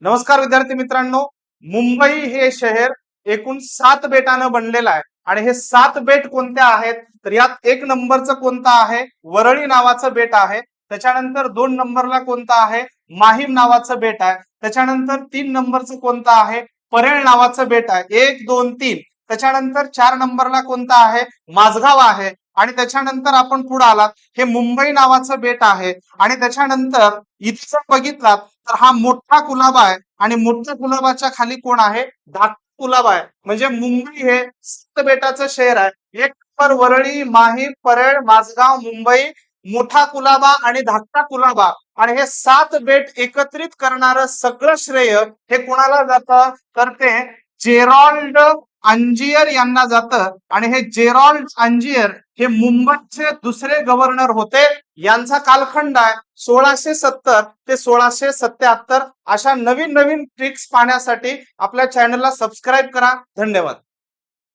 नमस्कार विद्यार्थी मित्रांनो मुंबई हे शहर एकूण सात बेटानं बनलेलं आहे. आणि हे सात बेट कोणत्या आहेत? तर यात एक नंबरचं कोणतं आहे? वरळी नावाचं बेट आहे. त्याच्यानंतर दोन नंबरला कोणतं आहे? माहीम नावाचं बेट आहे. त्याच्यानंतर तीन नंबरचं कोणतं आहे? परेळ नावाचं बेट आहे. एक दोन तीन. त्याच्यानंतर चार नंबरला कोणता आहे? माझगाव आहे. आणि त्याच्यानंतर आपण पुढे आलात. हे मुंबई नावाचं बेट आहे. आणि त्याच्यानंतर इथं बघितलात तर हा मोठा कुलाबा आहे. आणि मोठ्या कुलाबाच्या खाली कोण आहे? धाकटा कुलाबा आहे. म्हणजे मुंबई हे सात बेटाचं शहर आहे. एक नंबर वरळी माही परळ माझगाव मुंबई मोठा कुलाबा आणि धाकटा कुलाबा. आणि हे सात बेट एकत्रित करणारं सगळं श्रेय हे कोणाला जातं? तर ते जेरॉल्ड अंजियर यांना जातं आणि हे जेरॉल्ड अंजियर हे मुंबईचे दुसरे गव्हर्नर होते. यांचा कालखंड आहे सोळाशे सत्तर ते सोळाशे सत्याहत्तर. अशा नवीन नवीन ट्रिक्स पाहण्यासाठी आपल्या चॅनलला सबस्क्राईब करा. धन्यवाद.